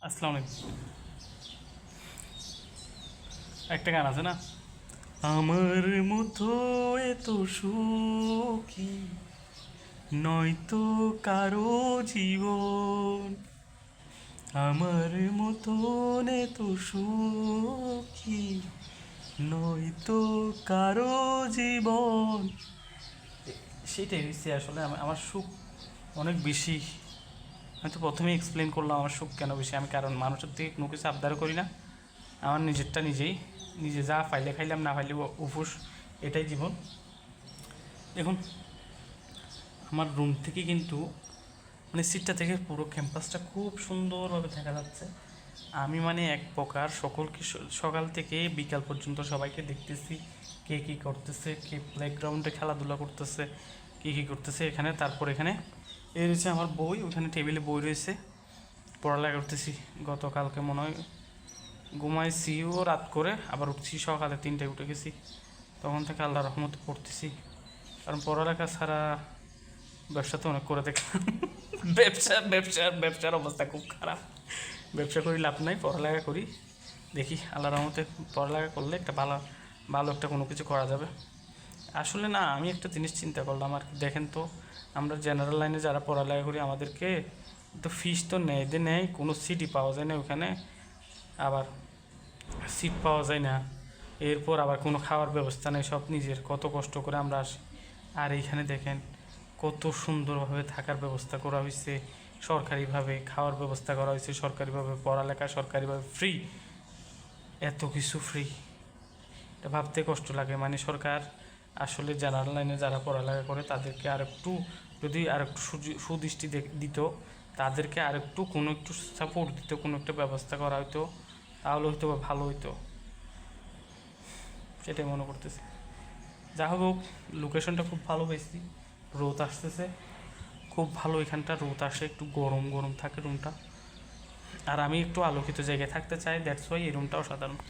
আসসালামু একটা গান আছে না? আমার মতো এত সুখী, নয়তো কারও জীবন। আমার মতন এত সুখী, নয়তো কারও জীবন। সেটাই হচ্ছে আসলে, আমা- আমার সুখ অনেক বেশি। আমি তো প্রথমেই এক্সপ্লেন করলাম আমার সুখ কেন বেশি? আমি কারণ মানুষের থেকে কোনো কিছু আবদার করি না। আমার নিজেরটা নিজেই। নিজে যা ফাইলে খাইলাম, না ফাইলে উফুস এটাই জীবন। দেখুন, আমার রুম থেকে কিন্তু মানে সিটটা থেকে পুরো ক্যাম্পাসটা খুব সুন্দরভাবে দেখা যাচ্ছে। আমি মানে এক প্রকার সকলকে সকাল থেকে বিকাল পর্যন্ত সবাইকে দেখতেছি। কে কী করতেছে, কে প্লেগ্রাউন্ডে খেলাধুলা করতেছে, কী কী করতেছে এখানে, তারপর এখানে এই রয়েছে আমার বই, ওখানে টেবিলে বই রয়েছে। পড়ালেখা করতেছি। গতকালকে মনে হয় ঘুমাইছিও রাত করে, আবার উঠছি সকালে তিনটায় উঠে গেছি। তখন থেকে আল্লাহ রহমত পড়তেছি। কারণ পড়ালেখা ছাড়া ব্যবসা তো অনেক করে দেখলাম ব্যবসা ব্যবসার ব্যবসার অবস্থা খুব খারাপ। ব্যবসা করি, লাভ নাই, পড়ালেখা করি। দেখি আল্লাহ রহমতে পড়ালেখা করলে একটা ভালো ভালো একটা কোনো কিছু করা যাবে। আসলে না, আমি একটা জিনিস চিন্তা করলাম আর দেখেন তো, আমরা জেনারেল লাইনে যারা পড়ালেখা করি, আমাদেরকে তো ফিস তো নেয়, দে নেয়, কোনো সিটই পাওয়া যায় না ওখানে। আবার সিট পাওয়া যায় না। এরপর আবার কোনো খাওয়ার ব্যবস্থা নেই, সব নিজের। কত কষ্ট করে আমরা আসি। আর এইখানে দেখেন, কত সুন্দরভাবে থাকার ব্যবস্থা করা হয়েছে সরকারিভাবে খাওয়ার ব্যবস্থা করা হয়েছে সরকারিভাবে পড়ালেখা, সরকারিভাবে ফ্রি এত কিছু ফ্রি এটা ভাবতে কষ্ট লাগে। মানে সরকার আসলে জেনারেল লাইনে যারা পড়ালেখা করে, তাদেরকে আর একটু যদি আর একটু সুদৃষ্টি দিত, তাদেরকে আর একটু কোনো একটু সাপোর্ট দিত, কোনো একটা ব্যবস্থা করা হতো তাহলে হয়তো বা ভালো হইতো। সেটাই মনে করতেছি। যা হোক লোকেশনটা খুব ভালো পেয়েছি রোদ আসতেছে। খুব ভালো এখানটা, রোদ আসে, একটু গরম গরম থাকে রুমটা আর আমি একটু আলোকিত জায়গায় থাকতে চাই দ্যাটস ওয়াই এই রুমটাও সাধারণ।